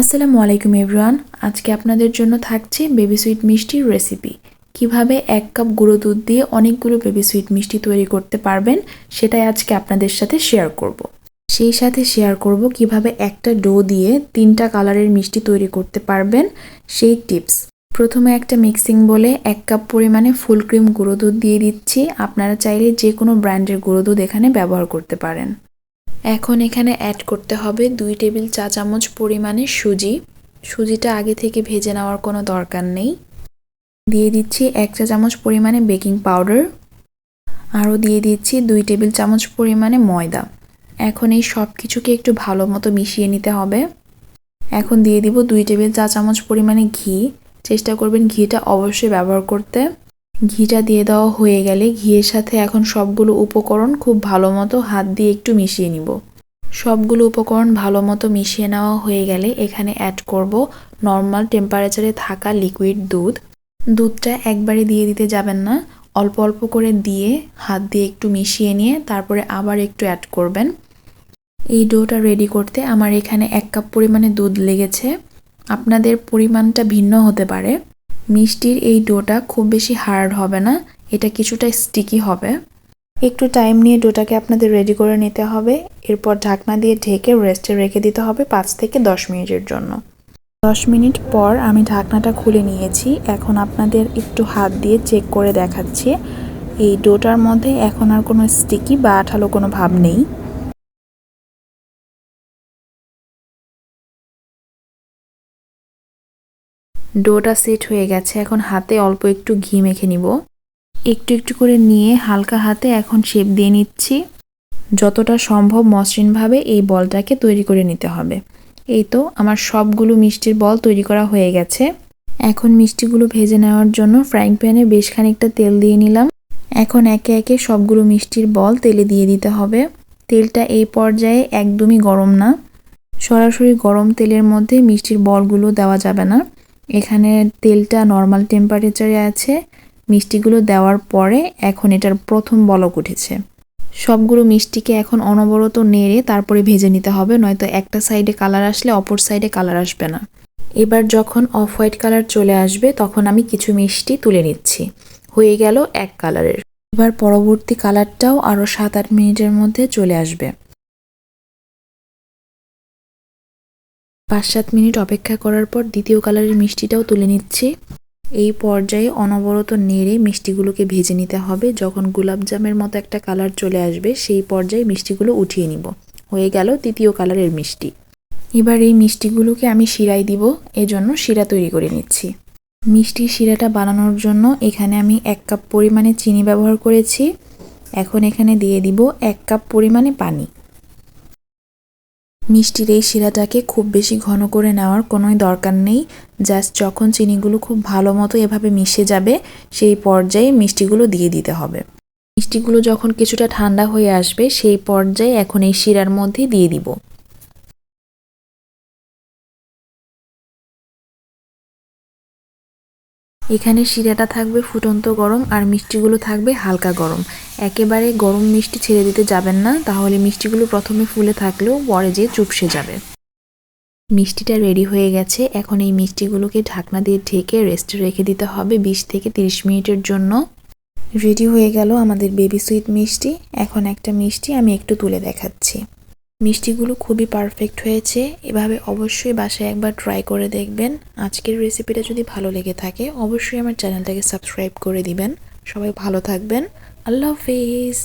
আসসালামু আলাইকুম এভরিওয়ান। আজকে আপনাদের জন্য থাকছে বেবি সুইট মিষ্টির রেসিপি। কীভাবে এক কাপ গুঁড়ো দুধ দিয়ে অনেকগুলো বেবি সুইট মিষ্টি তৈরি করতে পারবেন, সেটাই আজকে আপনাদের সাথে শেয়ার করব। সেই সাথে শেয়ার করব কীভাবে একটা ডো দিয়ে তিনটা কালারের মিষ্টি তৈরি করতে পারবেন, সেই টিপস। প্রথমে একটা মিক্সিং বলে এক কাপ পরিমাণে ফুল ক্রিম গুঁড়ো দুধ দিয়ে দিচ্ছি। আপনারা চাইলে যে কোনো ব্র্যান্ডের গুঁড়ো দুধ এখানে ব্যবহার করতে পারেন। এখন এখানে অ্যাড করতে হবে দুই টেবিল চা চামচ পরিমাণে সুজি। সুজিটা আগে থেকে ভেজে নেওয়ার কোনো দরকার নেই। দিয়ে দিচ্ছি এক চা চামচ পরিমাণে বেকিং পাউডার আরও দিয়ে দিচ্ছি দুই টেবিল চামচ পরিমাণে ময়দা। এখন এই সব কিছুকে একটু ভালো মতো মিশিয়ে নিতে হবে। এখন দিয়ে দিব দুই টেবিল চা চামচ পরিমাণে ঘি। চেষ্টা করবেন ঘিটা অবশ্যই ব্যবহার করতে। ঘিটা দিয়ে দেওয়া হয়ে গেলে ঘিয়ের সাথে এখন সবগুলো উপকরণ খুব ভালো মতো হাত দিয়ে একটু মিশিয়ে নিব। সবগুলো উপকরণ ভালো মতো মিশিয়ে নেওয়া হয়ে গেলে এখানে অ্যাড করব নর্মাল টেম্পারেচারে থাকা লিকুইড দুধ। দুধটা একবারে দিয়ে দিতে যাবেন না, অল্প অল্প করে দিয়ে হাত দিয়ে একটু মিশিয়ে নিয়ে তারপরে আবার একটু অ্যাড করবেন। এই ডোটা রেডি করতে আমার এখানে এক কাপ পরিমাণে দুধ লেগেছে। আপনাদের পরিমাণটা ভিন্ন হতে পারে। মিষ্টির এই ডোটা খুব বেশি হার্ড হবে না, এটা কিছুটা স্টিকি হবে। একটু টাইম নিয়ে ডোটাকে আপনাদের রেডি করে নিতে হবে, এরপর ঢাকনা দিয়ে ঢেকে রেস্টে রেখে দিতে হবে পাঁচ থেকে দশ মিনিটের জন্য। দশ মিনিট পর আমি ঢাকনাটা খুলে নিয়েছি, এখন আপনাদের একটু হাত দিয়ে চেক করে দেখাচ্ছি। এই ডোটার মধ্যে এখন আর কোনো স্টিকি বা আঠালো কোনো ভাব নেই। ডোটা সেট হয়ে গেছে। এখন হাতে অল্প একটু ঘি মেখে নিব। একটু একটু করে নিয়ে হালকা হাতে এখন শেপ দিয়ে নিচ্ছি। যতটা সম্ভব মসৃণভাবে এই বলটাকে তৈরি করে নিতে হবে। এই তো আমার সবগুলো মিষ্টির বল তৈরি করা হয়ে গেছে। এখন মিষ্টিগুলো ভেজে নেওয়ার জন্য ফ্রাইং প্যানে বেশ খানিকটা তেল দিয়ে নিলাম। এখন একে একে সবগুলো মিষ্টির বল তেলে দিয়ে দিতে হবে। তেলটা এই পর্যায়ে একদমই গরম না। সরাসরি গরম তেলের মধ্যে মিষ্টির বলগুলো দেওয়া যাবে না। এখানে তেলটা নর্মাল টেম্পারেচারে আছে। মিষ্টিগুলো দেওয়ার পরে এখন এটার প্রথম বলক উঠেছে। সবগুলো মিষ্টিকে এখন অনবরত নেড়ে তারপরে ভেজে নিতে হবে, নয়তো একটা সাইডে কালার আসলে অপর সাইডে কালার আসবে না। এবার যখন অফ হোয়াইট কালার চলে আসবে, তখন আমি কিছু মিষ্টি তুলে নিচ্ছি। হয়ে গেল এক কালারের এবার পরবর্তী কালারটাও আরও সাত আট মিনিটের মধ্যে চলে আসবে। পাঁচ সাত মিনিট অপেক্ষা করার পর দ্বিতীয় কালারের মিষ্টিটাও তুলে নিচ্ছি। এই পর্যায়ে অনবরত নেড়ে মিষ্টিগুলোকে ভেজে নিতে হবে। যখন গোলাপজামের মতো একটা কালার চলে আসবে, সেই পর্যায়ে মিষ্টিগুলো উঠিয়ে নিব। হয়ে গেল তৃতীয় কালারের মিষ্টি। এবার এই মিষ্টিগুলোকে আমি শিরাই দিব। এজন্য শিরা তৈরি করে নিচ্ছি। মিষ্টির শিরাটা বানানোর জন্য এখানে আমি এক কাপ পরিমাণে চিনি ব্যবহার করেছি। এখন এখানে দিয়ে দিব এক কাপ পরিমাণে পানি। মিষ্টির এই শিরাটাকে খুব বেশি ঘন করে নেওয়ার কোনোই দরকার নেই। জাস্ট যখন চিনিগুলো খুব ভালো মতো এভাবে মিশে যাবে, সেই পর্যায়ে মিষ্টিগুলো দিয়ে দিতে হবে। মিষ্টিগুলো যখন কিছুটা ঠান্ডা হয়ে আসবে, সেই পর্যায়ে এখন এই শিরার মধ্যে দিয়ে দিব। এখানে শিরাটা থাকবে ফুটন্ত গরম আর মিষ্টিগুলো থাকবে হালকা গরম। একেবারে গরম মিষ্টি ছেড়ে দিতে যাবেন না, তাহলে মিষ্টিগুলো প্রথমে ফুলে থাকলেও পরে যেয়ে চুপসে যাবে। মিষ্টিটা রেডি হয়ে গেছে, এখন এই মিষ্টিগুলোকে ঢাকনা দিয়ে ঢেকে রেস্টে রেখে দিতে হবে বিশ থেকে তিরিশ মিনিটের জন্য। রেডি হয়ে গেল আমাদের বেবি সুইট মিষ্টি। এখন একটা মিষ্টি আমি একটু তুলে দেখাচ্ছি। মিষ্টিগুলো খুবই পারফেক্ট হয়েছে। এভাবে অবশ্যই বাসায় একবার ট্রাই করে দেখবেন। আজকের রেসিপিটা যদি ভালো লেগে থাকে, অবশ্যই আমার চ্যানেলটাকে সাবস্ক্রাইব করে দিবেন। সবাই ভালো থাকবেন। আল্লাহ হাফিজ।